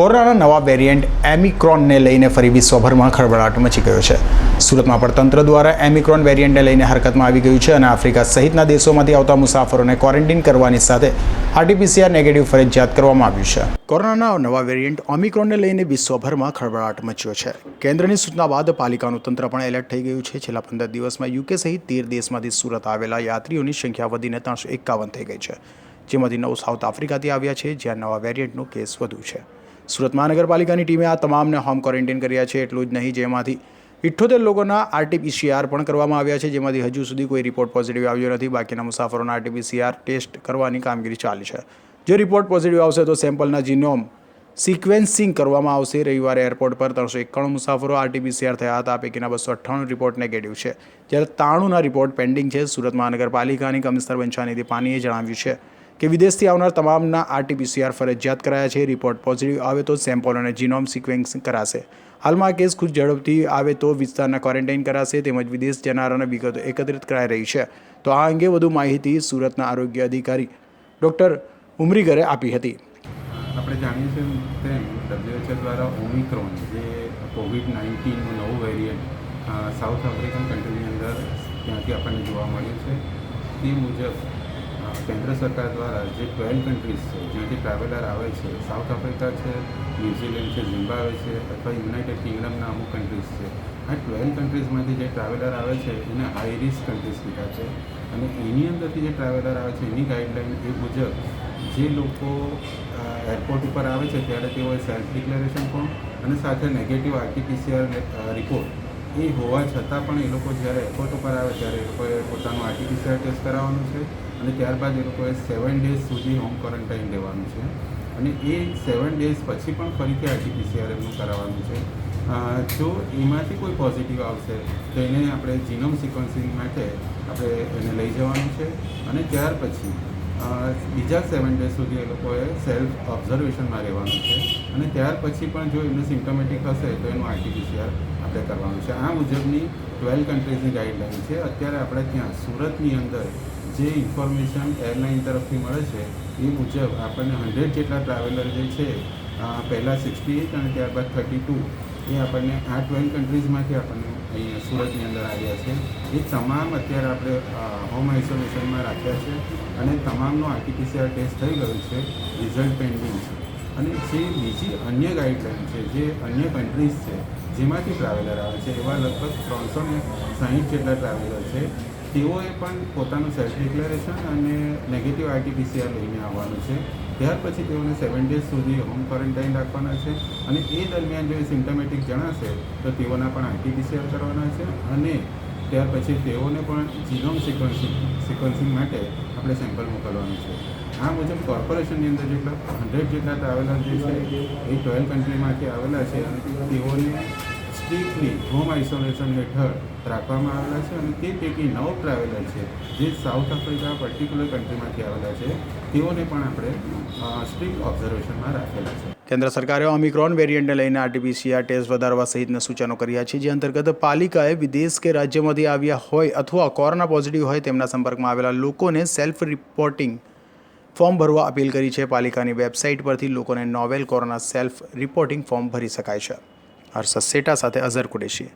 કોરોનાના નવા વેરિયન્ટ એમિક્રોનને લઈને ફરી વિશ્વભરમાં ખળભળાટ મચી ગયો છે. સુરતમાં પણ તંત્ર દ્વારા એમિક્રોન વેરિયન્ટને લઈને હરકતમાં આવી ગયું છે અને આફ્રિકા સહિતના દેશોમાંથી આવતા મુસાફરોને ક્વોરન્ટીન કરવાની સાથે આરટીપીસીઆર નેગેટિવ ફરજિયાત કરવામાં આવ્યું છે. કોરોનાના નવા વેરિયન્ટ ઓમિક્રોનને લઈને વિશ્વભરમાં ખળભળાટ મચ્યો છે. કેન્દ્રની સૂચના બાદ પાલિકાનું તંત્ર પણ એલર્ટ થઈ ગયું છે. છેલ્લા પંદર દિવસમાં યુકે સહિત તેર દેશમાંથી સુરત આવેલા યાત્રીઓની સંખ્યા વધીને ત્રણસો એકાવન થઈ ગઈ છે. જેમાંથી નવ સાઉથ આફ્રિકાથી આવ્યા છે, જ્યાં નવા વેરિયન્ટનો કેસ વધુ છે. સુરત મહાનગરપાલિકાની ટીમે આ તમામને હોમ ક્વોરન્ટીન કર્યા છે, એટલું જ નહીં, જેમાંથી ઇઠ્ઠોતેર લોકોના આરટીપીસીઆર પણ કરવામાં આવ્યા છે, જેમાંથી હજુ સુધી કોઈ રિપોર્ટ પોઝિટિવ આવ્યો નથી. બાકીના મુસાફરોના આરટીપીસીઆર ટેસ્ટ કરવાની કામગીરી ચાલી છે. જો રિપોર્ટ પોઝિટિવ આવશે તો સેમ્પલના જીનોમ સિક્વેન્સિંગ કરવામાં આવશે. રવિવારે એરપોર્ટ પર ત્રણસો એકાણું મુસાફરો આરટીપીસીઆર થયા હતા. પૈકીના બસો અઠ્ઠાણું રિપોર્ટ નેગેટિવ છે. જ્યારે ત્રાણુંના રિપોર્ટ પેન્ડિંગ છે, સુરત મહાનગરપાલિકાની કમિશનર બંછાનિધિ પાનીએ જણાવ્યું છે. કે વિદેશથી આવનાર તમામના આરટીપીસીઆર ફરજિયાત કરાયા છે. રિપોર્ટ પોઝિટિવ આવે તો સેમ્પલ અને જીનોમ સિક્વેન્સ કરાશે. હાલમાં કેસ ખૂબ ઝડપથી આવે તો વિસ્તારના ક્વોરન્ટાઇન કરાશે તેમજ વિદેશ જનારાના વિગતો એકત્રિત કરાઈ રહી છે. તો આ અંગે વધુ માહિતી સુરતના આરોગ્ય અધિકારી ડૉક્ટર ઉમરીગરે આપી હતી. આપણે જાણીએ છીએ તેમ ડબ્લ્યુએચઓ દ્વારા ઓમિક્રોન, જે કોવિડ નાઇન્ટીનનું નવું વેરિયન્ટ સાઉથ આફ્રિકન કન્ટ્રીની અંદર ત્યાંથી આપણને જોવા મળ્યું છે. તે મુજબ કેન્દ્ર સરકાર દ્વારા જે ટ્વેલ્વ કન્ટ્રીઝ છે, જ્યાંથી ટ્રાવેલર આવે છે, સાઉથ આફ્રિકા છે, ન્યૂઝીલેન્ડ છે ઝિમ્બાવે છે, અથવા યુનાઇટેડ કિંગડમના અમુક કન્ટ્રીઝ છે, આ ટ્વેલ્વ કન્ટ્રીઝમાંથી જે ટ્રાવેલર આવે છે, એને હાઈ રિસ્ક કન્ટ્રીઝ કીધા છે. અને એની અંદરથી જે ટ્રાવેલર આવે છે, એની ગાઈડલાઇન એ મુજબ જે લોકો એરપોર્ટ ઉપર આવે છે, ત્યારે તેઓએ સેલ્ફ ડિક્લેરેશન ફોર્મ અને સાથે નેગેટિવ આરટીપીસીઆર રિપોર્ટ એ હોવા છતાં પણ એ લોકો જ્યારે એરપોર્ટ ઉપર આવે, ત્યારે એ લોકોએ પોતાનું આરટીપીસીઆર ટેસ્ટ કરાવવાનું છે. અને ત્યારબાદ એ લોકોએ સેવન ડેઝ સુધી હોમ ક્વોરન્ટાઇન લેવાનું છે. અને એ સેવન ડેઝ પછી પણ ફરીથી આરટીપીસીઆર એમનું કરાવવાનું છે. જો એમાંથી કોઈ પોઝિટિવ આવશે, તો એને આપણે જીનોમ સિક્વન્સિંગ માટે આપણે એને લઈ જવાનું છે. અને ત્યાર પછી બીજા સેવન ડેઝ સુધી એ લોકોએ સેલ્ફ ઓબ્ઝર્વેશનમાં રહેવાનું છે. અને ત્યાર પછી પણ જો એમને સિમ્ટોમેટિક હશે, તો એનું આરટીપીસીઆર આપણે કરવાનું છે. આ મુજબની ટ્વેલ્વ કન્ટ્રીઝની ગાઈડલાઇન છે. અત્યારે આપણે ત્યાં સુરતની અંદર જે ઇન્ફોર્મેશન એરલાઇન તરફથી મળે છે, એ મુજબ આપણને હંડ્રેડ જેટલા ટ્રાવેલર જે છે પહેલાં સિક્સટી એટ અને ત્યારબાદ થર્ટી ટુ એ આપણને આ ટ્વેલ્વ કન્ટ્રીઝમાંથી આપણને અહીંયા સુરતની અંદર આવ્યા છે. એ તમામ અત્યારે આપણે હોમ આઇસોલેશનમાં રાખ્યા છે અને તમામનો આરટીપીસીઆર ટેસ્ટ થઈ ગયું છે રિઝલ્ટ પેન્ડિંગ છે. અને જે બીજી અન્ય ગાઈડલાઇન છે, જે અન્ય કન્ટ્રીઝ છે, જેમાંથી ટ્રાવેલર આવે છે, એવા લગભગ ત્રણસો ને સાહીઠ જેટલા ટ્રાવેલર છે તેઓએ પણ પોતાનું સેલ્ફ ડિક્લેરેશન અને નેગેટિવ આરટીપીસીઆર લઈને આવવાનું છે. ત્યાર પછી તેઓને સેવન ડેઝ સુધી હોમ ક્વોરન્ટાઇન રાખવાના છે અને એ દરમિયાન જો એ સિમ્ટમેટિક જણાશે, તો તેઓના પણ આરટીપીસીઆર કરવાના છે અને ત્યાર પછી તેઓને પણ જીનોમ સિક્વન્સિંગ સિક્વન્સિંગ માટે આપણે સેમ્પલ મોકલવાનું છે. આ મુજબ કોર્પોરેશનની અંદર જેટલા હંડ્રેડ જેટલા આવેલા જે છે, એ ટ્વેલ્વ કન્ટ્રીમાંથી આવેલા છે અને તેઓને સ્ટ્રિક્ટલી હોમ આઇસોલેશન હેઠળ રાખવામાં આવેલા છે અને તે પૈકી નવ ટ્રાવેલર છે, જે સાઉથ આફ્રિકા પર્ટિક્યુલર કન્ટ્રીમાંથી આવેલા છે. તેઓને પણ આપણે સ્ટ્રિક્ટ ઓબ્ઝર્વેશનમાં રાખેલા છે. કેન્દ્ર સરકારે ઓમિક્રોન વેરિયન્ટને લઈને આરટીપીસીઆર ટેસ્ટ વધારવા સહિતના સૂચનો કર્યા છે, જે અંતર્ગત પાલિકાએ વિદેશ કે રાજ્યમાંથી આવ્યા હોય અથવા કોરોના પોઝિટિવ હોય તેમના સંપર્કમાં આવેલા લોકોને સેલ્ફ રિપોર્ટિંગ ફોર્મ ભરવા અપીલ કરી છે. પાલિકાની વેબસાઇટ પરથી લોકોને novel corona self reporting form ભરી શકાય છે. હર્ષદ સેટા સાથે અઝર કુરેશી